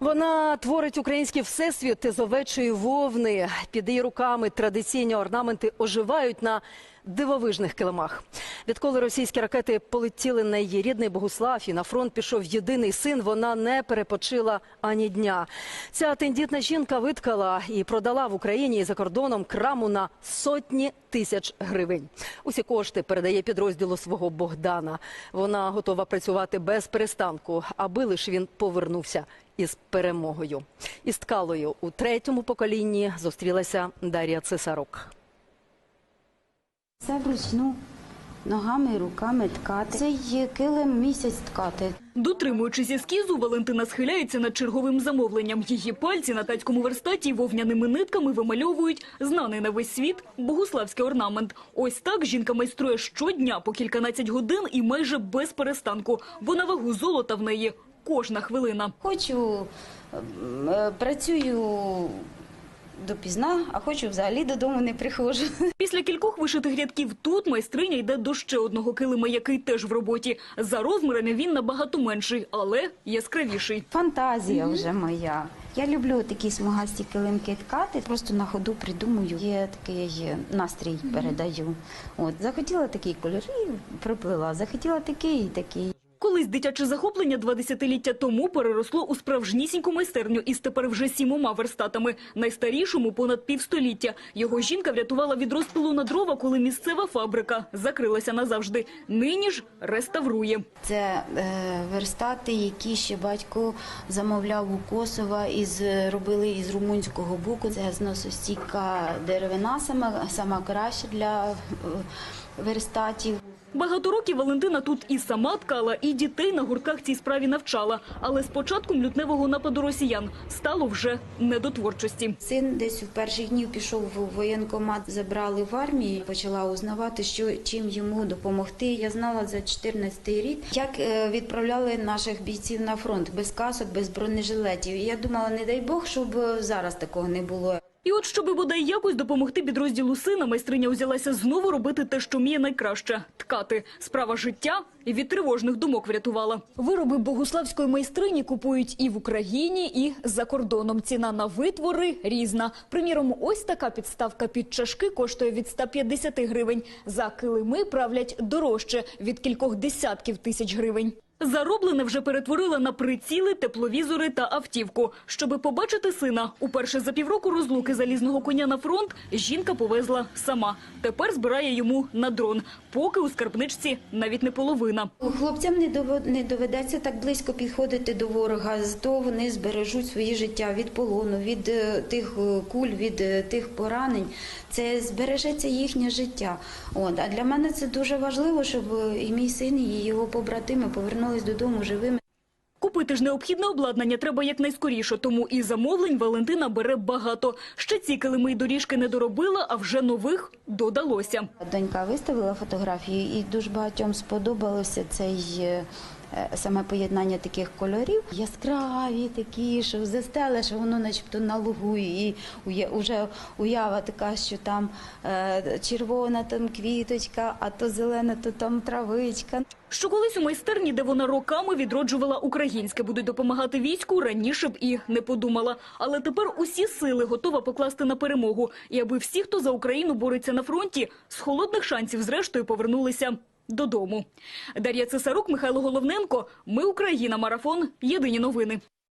Вона творить український всесвіт з овечої вовни. Під її руками традиційні орнаменти оживають на дивовижних килимах. Відколи російські ракети полетіли на її рідний Богуслав і на фронт пішов єдиний син, вона не перепочила ані дня. Ця тендітна жінка виткала і продала в Україні і за кордоном краму на сотні тисяч гривень. Усі кошти передає підрозділу свого Богдана. Вона готова працювати без перестанку, аби лише він повернувся із перемогою. Із ткалою у третьому поколінні зустрілася Дар'я Цесарук. Це вручну ногами, руками ткати. Цей килим місяць ткати. Дотримуючись ескізу, Валентина схиляється над черговим замовленням. Її пальці на тацькому верстаті вовняними нитками вимальовують знаний на весь світ богуславський орнамент. Ось так жінка майструє щодня по кільканадцять годин і майже без перестанку, бо на вагу золота в неї кожна хвилина. Хочу, е, працюю допізна, а хочу взагалі додому не приходжу. Після кількох вишитих рядків тут майстриня йде до ще одного килима, який теж в роботі. За розмірами він набагато менший, але яскравіший. Фантазія вже моя. Я люблю такі смугасті килимки ткати. Просто на ходу придумую. Є такий настрій передаю. От захотіла такий кольор і приплила. Захотіла такий і такий. Колись дитяче захоплення два десятиліття тому переросло у справжнісіньку майстерню із тепер вже сімома верстатами. Найстарішому понад півстоліття. Його жінка врятувала від розпилу на дрова, коли місцева фабрика закрилася назавжди. Нині ж реставрує. Це е, верстати, які ще батько замовляв у Косова із робили із румунського боку. Це зносостійка деревина, сама, сама краща для е, верстатів. Багато років Валентина тут і сама ткала, і дітей на гуртках цій справі навчала. Але з початком лютневого нападу росіян стало вже не до творчості. Син десь у перших днів пішов в воєнкомат, забрали в армії. Почала узнавати, що чим йому допомогти. Я знала за 14-й рік, як е, відправляли наших бійців на фронт без касок, без бронежилетів. І я думала, не дай Бог, щоб е, зараз такого не було. І от, щоби бодай якось допомогти підрозділу сина, майстриня узялася знову робити те, що вміє найкраще – ткати. Справа життя і від тривожних думок врятувала. Вироби богуславської майстрині купують і в Україні, і за кордоном. Ціна на витвори різна. Приміром, ось така підставка під чашки коштує від 150 гривень. За килими правлять дорожче – від кількох десятків тисяч гривень. Зароблене вже перетворила на приціли, тепловізори та автівку. Щоби побачити сина, уперше за півроку розлуки залізного коня на фронт жінка повезла сама. Тепер збирає йому на дрон, поки у скарбничці навіть не половина. Хлопцям не доведеться так близько підходити до ворога, зато вони збережуть своє життя від полону, від е, тих е, куль, від е, тих поранень. Це збережеться їхнє життя. От. А для мене це дуже важливо, щоб і мій син, і його побратими повернулись додому живими. Купити ж необхідне обладнання треба якнайскоріше, тому і замовлень Валентина бере багато. Ще ці килими й доріжки не доробила, а вже нових додалося. Донька виставила фотографії, і дуже багатьом сподобалося цей. Е, Саме поєднання таких кольорів яскраві такі, що застеле, що воно начебто на лугу, і уже уява така, що там е, червона там квіточка, а то зелена, то там травичка. Що колись у майстерні, де вона роками відроджувала українське, будуть допомагати війську, раніше б і не подумала. Але тепер усі сили готова покласти на перемогу. І аби всі, хто за Україну бореться на фронті, з холодних шансів зрештою повернулися додому. Дар'я Цесарук, Михайло Головненко. Ми Україна. Марафон. Єдині новини.